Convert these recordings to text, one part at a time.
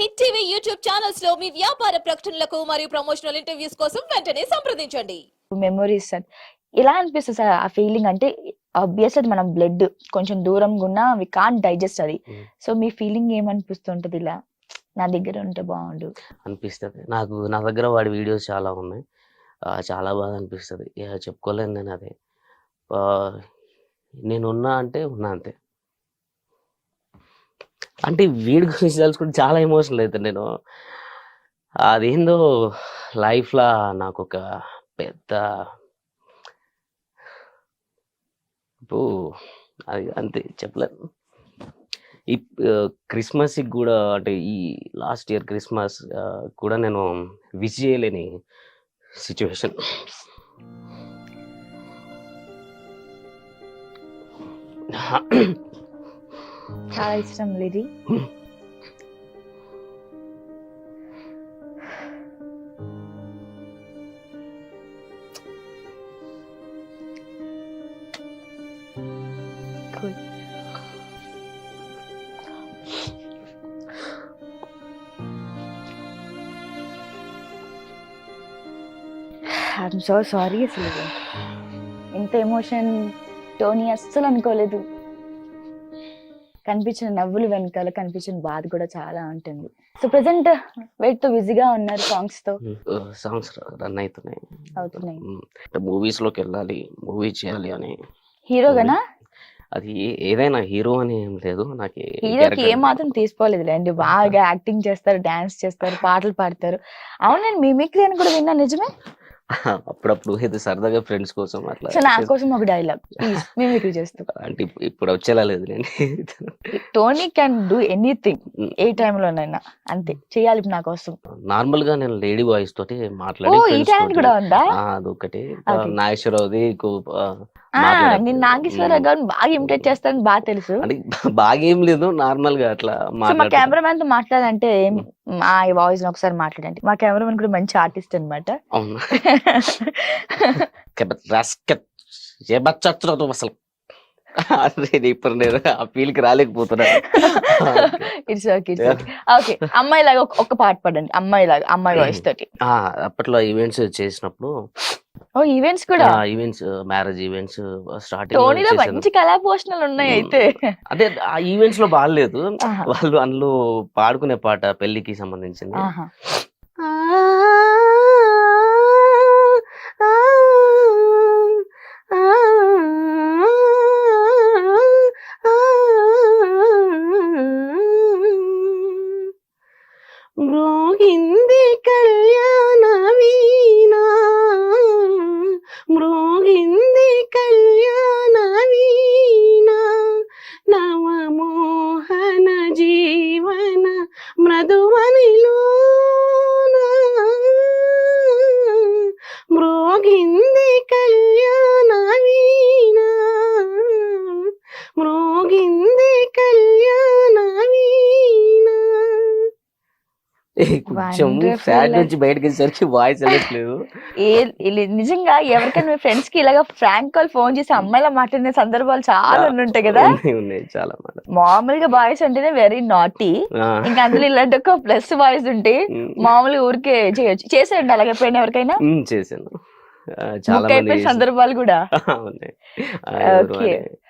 Hit TV YouTube ఛానల్స్లో మీ వ్యాపార ప్రకటనలకు మరియు ప్రమోషనల్ ఇంటర్వ్యూస్ కోసం వెంటనే సంప్రదించండి. మెమొరీస్ సార్ ఎలా అనిపిస్తుంది సార్ ఆ ఫీలింగ్ అంటే ఆబ్వియస్ అది మనం బ్లడ్ కొంచెం దూరంగా ఉన్నా వి కాంట్ డైజెస్ట్ అది. సో మీ ఫీలింగ్ ఏమనిపిస్తుంటది ఇలా? నా దగ్గర ఉంటే బాగుండు. అనిపిస్తుంది. నాకు నా దగ్గర వాడి వీడియోస్ చాలా ఉన్నాయి. ఆ, చాలా బాగా అనిపిస్తుంది. చెప్పుకోలేను నేను అది. ఆ, నేను ఉన్నా అంటే ఉన్నా అంతే. అంటే వీడి గురించి తెలుసుకుంటే చాలా ఎమోషనల్ అవుతాను నేను. అదేందో లైఫ్లో నాకు ఒక పెద్ద ఇప్పుడు అది అంతే చెప్పలేను ఈ క్రిస్మస్కి కూడా అంటే ఈ లాస్ట్ ఇయర్ క్రిస్మస్ కూడా నేను విజ్ చేయలేని సిచ్యువేషన్ చాలా ఇష్టం లిరి. ఐఎమ్ సో సారీ అసలు ఇంత ఎమోషన్ టోనీ అస్సలు అనుకోలేదు. కనిపించిన నవ్వులు వెనకాల కనిపించిన బాధ కూడా చాలా ఉంటుంది. సో ప్రజెంట్ వెయిట్తో బిజీగా ఉన్నారు సాంగ్స్తో. సాంగ్స్ రన్ అవుతున్నాయి. అవుతున్నాయి. మూవీస్లోకి వెళ్ళాలి మూవీ చేయాలి అని. హీరోగానా అది ఏదైనా హీరో అని ఏం లేదు. నాకు హీరోకి ఏ మాత్రం తీసుకోలేదు అండి బాగా యాక్టింగ్ చేస్తారు డాన్స్ చేస్తారు పాటలు పాడతారు. అవును నేను మిమిక్రీ అని కూడా విన్నా నిజమే? అప్పుడప్పుడు ఇది సరదాగా ఫ్రెండ్స్ కోసం అట్లా సో నా. కోసం ఒక డైలాగ్ ప్లీజ్ మిమిక్రీ చేస్తూ. అంటే ఇప్పు- ఇప్పుడు వచ్చేలా లేదు నేను. Tony can do anything. ఏ టైంలోనైనా అంతే చేయాలి నా కోసం. నార్మల్గా నేను లేడీ వాయిస్ తోటి మాట్లాడి ఈ తోటి- కూడా ఉందా? అదొకటి. నాగేశ్వరరావుది నేను నాగేశ్వరరావు గారిని బాగా ఇమిటేట్ చేస్తానని బాగా తెలుసు. అంటే బాగా ఏం లేదు నార్మల్గా అట్లా మా. కెమెరామెన్తో మాట్లాడంటే మా వాయిస్ ఒకసారి మాట్లాడండి. మా కెమెరామెన్ కూడా మంచి ఆర్టిస్ట్ అనమాట అవును? అసలు అరే ఇప్పుడు నేను ఆ ఫీల్కి రాలేకపోతున్నా. It's okay it's okay okay అమ్మాయి లాగా ఒక- పాట పాడండి. అమ్మాయి లాగా అమ్మాయి వాయిస్ తోటి. అప్పట్లో ఈవెంట్స్ చేసినప్పుడు ఓ ఈవెంట్స్ కూడా? ఈవెంట్స్ మ్యారేజ్ ఈవెంట్స్ టోనీలో స్టార్టింగ్ మంచి కళా పోషణలు ఉన్నాయి అయితే. అదే ఆ ఈవెంట్స్లో బాగాలేదు. వాళ్ళు అందులో పాడుకునే పాట పెళ్ళికి సంబంధించింది. మోగింది కళ్యాణ వీణా నవమోహన జీవన మృదువనిలోన మృగింది కళ్యాణ వీణా మృగింది కళ్యాణ కొంచెం. ఫ్యాట్ నుంచి బయటకు వచ్చేసరికి వాయిస్ వెళ్ళట్లేదు. నిజంగా ఎవరికైనా మీ ఫ్రెండ్స్కి ఇలాగా ఫ్రాంక్ కాల్ ఫోన్ చేసి అమ్మాయిలా మాట్లాడిన సందర్భాలు చాలా ఉంటాయి కదా? ఉన్నాయి, చాలా మామూలుగా బాయ్స్ అంటేనే వెరీ నాటీ ఇంకా అందులో ఇలాంటి ఒక ప్లస్ బాయ్స్ ఉంటే మామూలుగా ఊరికే చేయొచ్చు. చేసేయండి అలాగే ఎప్పుడైనా ఎవరికైనా? చేశాను. చాలా సందర్భాలు కూడా. ఉన్నాయి.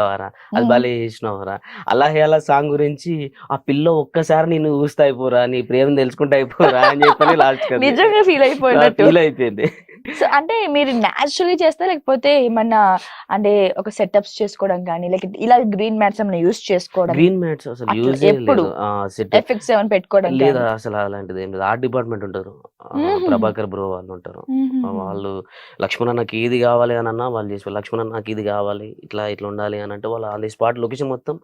పెట్టావారా అది. భలే చేసినావురా. అలా అలా సాంగ్ గురించి ఆ పిల్ల ఒక్కసారి నేను చూస్తా అయిపోరా నీ ప్రేమ తెలుసుకుంటా అయిపోరా అని చెప్పని లాస్ట్ నిజంగా ఫీల్ అయిపోయినట్టు. ఫీల్ అయిపోయింది. సో అంటే మీరు న్యాచురల్లీ చేస్తారా లేకపోతే ఏమన్నా అంటే ఒక సెటప్స్ చేసుకోవడం కానీ లేక ఇలా గ్రీన్ మ్యాట్స్ ఏమైనా యూస్ చేసుకోవడం? గ్రీన్ మ్యాట్స్ అసలు యూజ్ ఎప్పుడు? ఎఫెక్ట్స్ ఏమైనా పెట్టుకోవడం లేదా అసలు అలాంటిది ఏం లేదు. ఆర్ట్ డిపార్ట్మెంట్ ఉంటారు. ప్రభాకర్ బ్రో వాళ్ళు ఉంటారు. వాళ్ళు లక్ష్మణ నాకు ఇది కావాలి అని అన్నా వాళ్ళు చేసి లక్ష్మణ నాకు ఇది కావాలి ఇట్లా ఇట్లా ఉండాలి అని అంటే వాళ్ళు ఆన్ ది స్పాట్ లొకేషన్ మొత్తం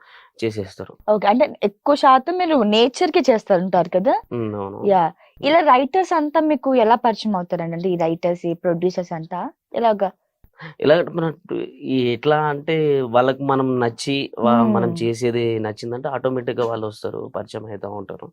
చేసేస్తారు. ఓకే. అంటే ఎక్కువ శాతం మీరు నేచర్కి చేస్తారు ఉంటారు కదా? యా. ఇలా రైటర్స్ అంతా మీకు ఎలా పరిచయం అవుతారండి? అంటే ఈ రైటర్స్ ఈ ప్రొడ్యూసర్స్ అంతా? ఎలాగా? ఎలా మన ఎట్లా అంటే వాళ్ళకి మనం నచ్చి వా- మనం. చేసేది నచ్చిందంటే ఆటోమేటిక్గా వాళ్ళు వస్తారు పరిచయం అవుతా ఉంటారు.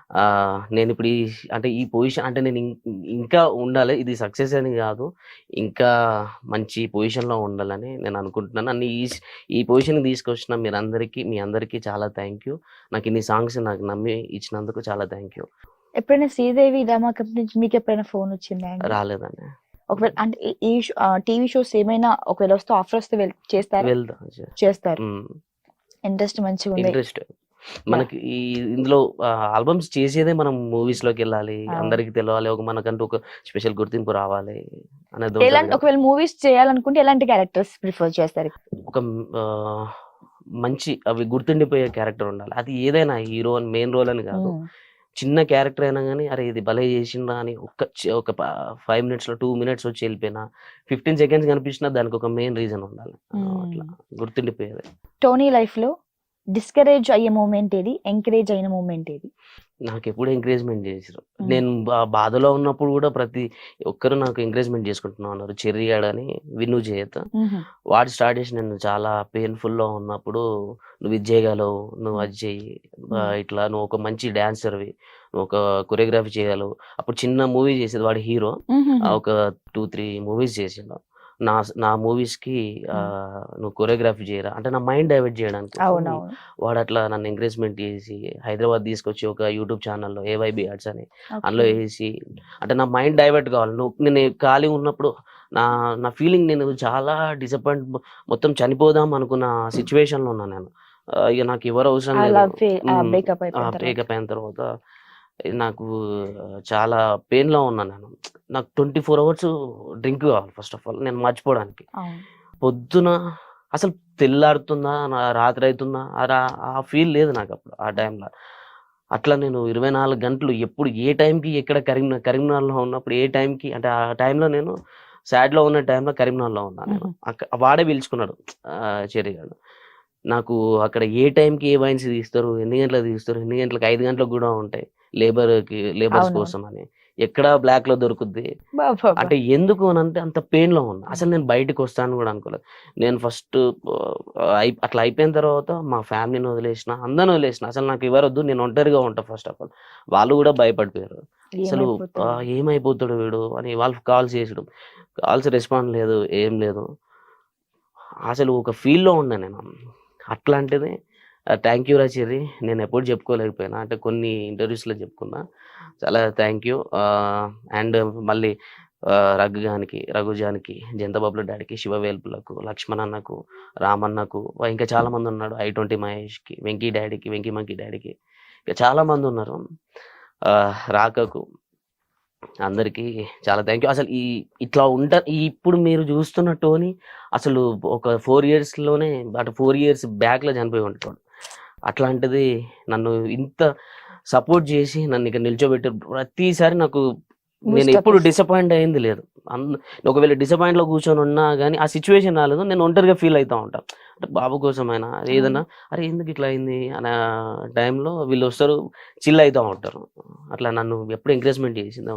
నేను ఇప్పుడు ఈ అంటే ఈ పొజిషన్ అంటే నేను ఇంకా ఉండాలి. ఇది సక్సెస్ అని కాదు. ఇంకా మంచి పొజిషన్లో ఉండాలని నేను అనుకుంటున్నాను. నన్ను ఈ ఈ పొజిషన్కి తీసుకొచ్చిన మీరందరికీ మీ అందరికీ చాలా థ్యాంక్ యూ. నాకు ఇన్ని సాంగ్స్ నాకు నమ్మి ఇచ్చినందుకు చాలా థ్యాంక్ యూ. ఎప్పుడైనా శ్రీదేవి డ్రామా కంపెనీ నుంచి మీకు ఎప్పుడైనా ఫోన్ వచ్చిందా? రాలేదండి. ఒకవేళ అంటే ఈ- టీవీ షోస్ ఏమైనా ఒకవేళ వస్తే ఆఫర్ వస్తే చేస్తారా? చేస్తారు. ఇంట్రెస్ట్ మంచిగా ఉంది ఇంట్రెస్ట్. మనకి ఈ ఇందులో ఆల్బమ్స్ చేసేదే మనం మూవీస్లోకి వెళ్ళాలి. అందరికి తెలవాలి ఒక మనకంటూ ఒక స్పెషల్ గుర్తింపు రావాలి అనేది ఎలాంటి. ఒకవేళ మూవీస్ చేయాలనుకుంటే ఎలాంటి క్యారెక్టర్స్ ప్రిఫర్ చేస్తారు ఒక మంచి అవి గుర్తుండిపోయే క్యారెక్టర్ ఉండాలి అది ఏదైనా హీరో అని మెయిన్ రోల్ అని కాదు. చిన్న క్యారెక్టర్ అయినా కానీ అరే ఇది భలే చేసిండ్రా అని ఒక్క ఒక ఫైవ్ మినిట్స్లో టూ మినిట్స్ వచ్చి వెళ్ళిపోయినా ఫిఫ్టీన్ సెకండ్స్ కనిపించినా దానికి ఒక మెయిన్ రీజన్ ఉండాలి. అట్లా గుర్తుండిపోయేది టోనీ లైఫ్లో డిస్కరేజ్ అయ్యే మూమెంట్ ఏది? ఎంకరేజ్ అయిన మూమెంట్ ఏది? నాకు ఎప్పుడు ఎంకరేజ్మెంట్ చేసారు. నేను బాధలో ఉన్నప్పుడు కూడా ప్రతి ఒక్కరు నాకు ఎంకరేజ్మెంట్ చేసుకుంటున్నా ఉన్నారు చెర్రీ అని విను చేయత మ్మ్. వాడు స్టార్ట్ చేసి నేను చాలా painful లో ఉన్నప్పుడు నువ్వు ఇది చేయగలవు నువ్వు అది చెయ్యి. ఇట్లా నువ్వు ఒక మంచి డాన్సర్వి నువ్వు ఒక కొరియోగ్రఫీ చేయగలవు. అప్పుడు చిన్న మూవీ చేసేది వాడు హీరో. ఒక టూ త్రీ మూవీస్ చేసిండు. నా నా movies కి ఆ, నువ్వు కొరియోగ్రఫీ చేయరా? అంటే నా మైండ్ డైవర్ట్ చేయడానికి. వాడు అట్లా నన్ను ఎంకరేజ్మెంట్ చేసి హైదరాబాద్ తీసుకొచ్చి ఒక యూట్యూబ్ ఛానల్లో ఏవైబి ఆర్ట్స్ అని అందులో. వేసి అంటే నా మైండ్ డైవర్ట్ కావాలి. నువ్వు నేను ఖాళీ ఉన్నప్పుడు నా నా ఫీలింగ్ నేను చాలా డిసప్పాయింట్ మొత్తం చనిపోదాం అనుకున్న సిచ్యువేషన్లో ఉన్నాను నేను. ఇక నాకు ఎవరు అవసరం లేదు. బ్రేకప్ అయిన తర్వాత నాకు చాలా పెయిన్లో ఉన్నాను నేను. నాకు ట్వంటీ ఫోర్ అవర్స్ డ్రింక్ కావాలి ఫస్ట్ ఆఫ్ ఆల్ నేను మర్చిపోవడానికి. పొద్దున అసలు తెల్లారుతుందా నా రాత్రి అవుతుందా ఆ ఫీల్ లేదు నాకు అప్పుడు ఆ టైంలో అట్లా నేను ఇరవై నాలుగు గంటలు ఎప్పుడు ఏ టైంకి ఎక్కడ కరీంనగర్ కరీంనగర్లో ఉన్నప్పుడు ఏ టైంకి అంటే ఆ టైంలో నేను సాడ్లో ఉన్న టైంలో కరీంనగర్లో ఉన్నాను నేను. వాడే పిలుచుకున్నాడు చెర్రీ గారు నాకు అక్కడ ఏ టైంకి ఏ వైన్స్ తీస్తారు ఎన్ని గంటలకు తీస్తారు ఎన్ని గంటలకు ఐదు గంటలకు కూడా ఉంటాయి. లేబర్కి లేబర్స్ అవునవును. కోసం అని ఎక్కడ బ్లాక్లో దొరుకుద్ది. అంటే ఎందుకు అని అంటే అంత పెయిన్లో ఉన్నా. అసలు నేను బయటకు వస్తాను కూడా అనుకోలేదు. నేను ఫస్ట్ అట్లా అయిపోయిన తర్వాత మా ఫ్యామిలీని వదిలేసిన అందరిని వదిలేసిన అసలు నాకు ఎవరొద్దు నేను ఒంటరిగా ఉంటా ఫస్ట్ ఆఫ్ ఆల్. వాళ్ళు కూడా భయపడిపోయారు. అసలు? ఏమైపోతాడు వీడు అని వాళ్ళు కాల్స్ చేసడం. కాల్స్ రెస్పాండ్ లేదు ఏం లేదు. అసలు ఒక ఫీల్లో ఉన్నా నేను. అట్లాంటిది థ్యాంక్ యూ రాచిర్రి నేను ఎప్పుడు చెప్పుకోలేకపోయినా అంటే కొన్ని ఇంటర్వ్యూస్లో చెప్పుకున్నా. చాలా థ్యాంక్ యూ అండ్ మళ్ళీ రఘుగానికి రఘుజానికి జంతబాబుల డాడీకి శివవేల్పులకు లక్ష్మణ్ అన్నకు రామన్నకు ఇంకా చాలామంది ఉన్నాడు ఐ ట్వంటీ మహేష్కి వెంకీ డాడీకి వెంకీ మంకీ డాడీకి. ఇంకా చాలామంది ఉన్నారు. రాకకు అందరికీ చాలా థ్యాంక్ యూ అసలు ఈ ఇట్లా ఉంట ఈ ఇప్పుడు మీరు చూస్తున్న టోని అసలు ఒక ఫోర్ ఇయర్స్లోనే అటు ఫోర్ ఇయర్స్ బ్యాక్లో చనిపోయి ఉంటాడు. అట్లాంటిది నన్ను ఇంత సపోర్ట్ చేసి నన్ను ఇక నిల్చోబెట్టారు. ప్రతిసారి నాకు నేను ఎప్పుడు. డిసప్పాయింట్ అయింది లేదు. ఒకవేళ disappoint లో కూర్చొని ఉన్నా కానీ ఆ సిచ్యువేషన్ రాలేదు. నేను ఒంటరిగా ఫీల్ అవుతా ఉంటాను అంటే బాబు కోసమైనా ఏదైనా అరే ఎందుకు ఇట్లా అయింది అనే టైంలో వీళ్ళు వస్తారు చిల్ అవుతూ ఉంటారు. అట్లా నన్ను ఎప్పుడు ఎంకరేజ్మెంట్ చేసింది